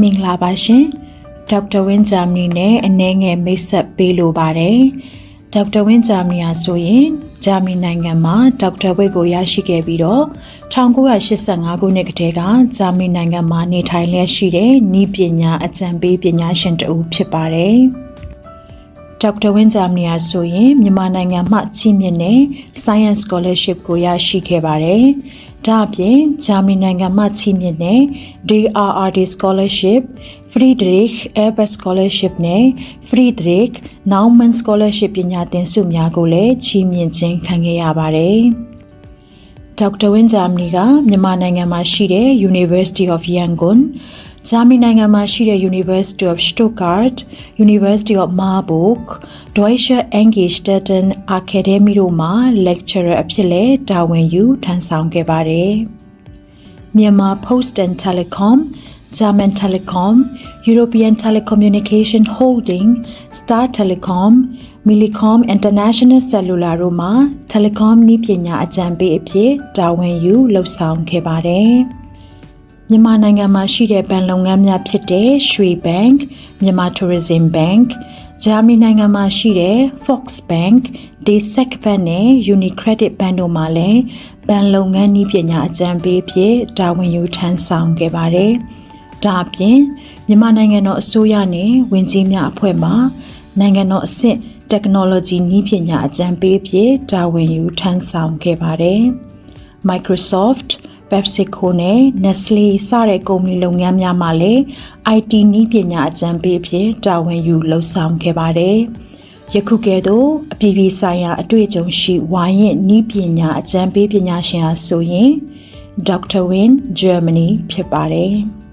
မင်္ဂလာပါရှင်ဒေါက်တာဝင်းဂျာမနီနဲ့အနှဲငယ်မိတ်ဆက်ပေးလိုပါတယ်ဒေါက်တာဝင်းဂျာမနီဟာဆိုရင်ဂျာမနီနိုင်ငံမှာဒေါက်တာဘွဲ့ကိုရရှိခဲ့ပြီးတော့1985ခုနှစ်ကတည်းကဂျာမနီနိုင်ငံမှာနေထိုင်လျက်ရှိတဲ့ဤပညာအကြံပေးပညာရှင်တဦးဖြစ်ပါတယ်ဒေါက်တာဝင်းဂျာမနီဟာဆိုရင်မြန်မာနိုင်ငံမှချီးမြှင့်တဲ့ Science Scholarship ကိုရရှိခဲ့ပါတယ်။ ဒါ့အပြင်ဂျာမနီနိုင်ငံမှချီးမြှင့်တဲ့ DRRD Scholarship, Friedrich Ebert Scholarship နဲ့ Friedrich Naumann Scholarship ပညာသင်ဆုများကိုလည်းချီးမြှင့်ခြင်းခံခဲ့ရပါတယ်။ဒေါက်တာဝင်းဂျာမနီကမြန်မာနိုင်ငံမှာရှိတဲ့ University of Yangon ဂျာမနီနိုင်ငံမှာရှိတဲ့ University of Stuttgart, University of Marburg, Deutsche Engelstätten Academy တို့မှာ lecturer အဖြစ်လဲတာဝန်ယူထမ်းဆောင်ခဲ့ပါတယ်။မြန်မာ Post and Telecom, German Telecom, European Telecommunication Holding, Star Telecom, Millicom International Cellular တို့မှာ Telecom နည်းပညာအကြံပေးအဖြစ်တာဝန်ယူလှုပ်ဆောင်ခဲ့ပါတယ်။ မြန်မာနိုင်ငံမှာရှိတဲ့ဘဏ်လုပ်ငန်းများဖြစ်တဲ့ရွှေဘဏ်မြန်မာ Tourism Bank ဂျာမနီနိုင်ငံမှာရှိတဲ့ Fox Bank, DSEC Bank နဲ့ UniCredit Bank တို့မှာလည်းဘဏ်လုပ်ငန်းနည်းပညာအကြံပေးဖြစ်တာဝန်ယူထမ်းဆောင်ခဲ့ပါတယ်။ဒါအပြင်မြန်မာနိုင်ငံတော်အစိုးရနဲ့ဝန်ကြီးများအဖွဲ့မှနိုင်ငံတော်အဆင့် technology နည်းပညာအကြံပေးဖြစ်တာဝန်ယူထမ်းဆောင်ခဲ့ပါတယ်။ Microsoft PepsiCo နဲ့ Nestle စတဲ့ကုမ္ပဏီလုပ်ငန်းများမှာလည်း IT နည်းပညာအကြံပေးအဖြစ်တာဝန်ယူလှုပ်ဆောင်ခဲ့ပါတယ်။ယခုကဲ့သို့အပြည်ပြည်ဆိုင်ရာအတွေ့အကြုံရှိဝါရင်နည်းပညာအကြံပေးပညာရှင်ဟာဆိုရင် Dr. Win Germany ဖြစ်ပါတယ်။